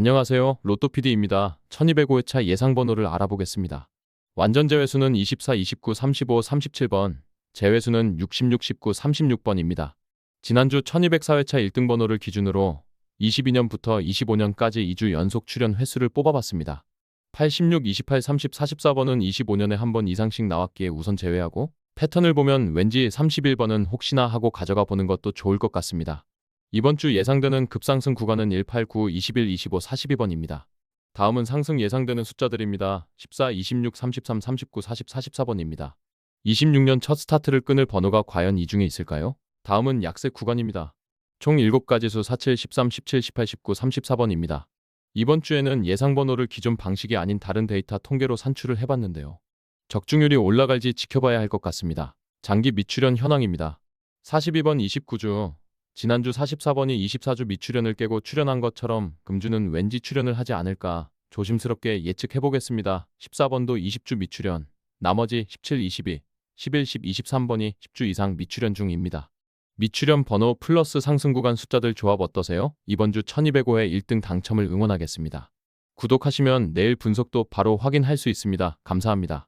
안녕하세요. 로또PD입니다. 1205회차 예상 번호를 알아보겠습니다. 완전 제외수는 24, 29, 35, 37번, 제외수는 66, 19, 36번입니다. 지난주 1204회차 1등 번호를 기준으로 22년부터 25년까지 2주 연속 출연 횟수를 뽑아봤습니다. 86, 28, 30, 44번은 25년에 한 번 이상씩 나왔기에 우선 제외하고 패턴을 보면 왠지 31번은 혹시나 하고 가져가 보는 것도 좋을 것 같습니다. 이번 주 예상되는 급상승 구간은 1, 8, 9, 21, 25, 42번입니다. 다음은 상승 예상되는 숫자들입니다. 14, 26, 33, 39, 40, 44번입니다. 26년 첫 스타트를 끊을 번호가 과연 이 중에 있을까요? 다음은 약세 구간입니다. 총 7가지 수 47, 13, 17, 18, 19, 34번입니다. 이번 주에는 예상 번호를 기존 방식이 아닌 다른 데이터 통계로 산출을 해봤는데요. 적중률이 올라갈지 지켜봐야 할 것 같습니다. 장기 미출연 현황입니다. 42번 29주, 지난주 44번이 24주 미출연을 깨고 출연한 것처럼 금주는 왠지 출연을 하지 않을까 조심스럽게 예측해보겠습니다. 14번도 20주 미출연, 나머지 17, 22, 11, 10, 23번이 10주 이상 미출연 중입니다. 미출연 번호 플러스 상승 구간 숫자들 조합 어떠세요? 이번 주 1205회 1등 당첨을 응원하겠습니다. 구독하시면 내일 분석도 바로 확인할 수 있습니다. 감사합니다.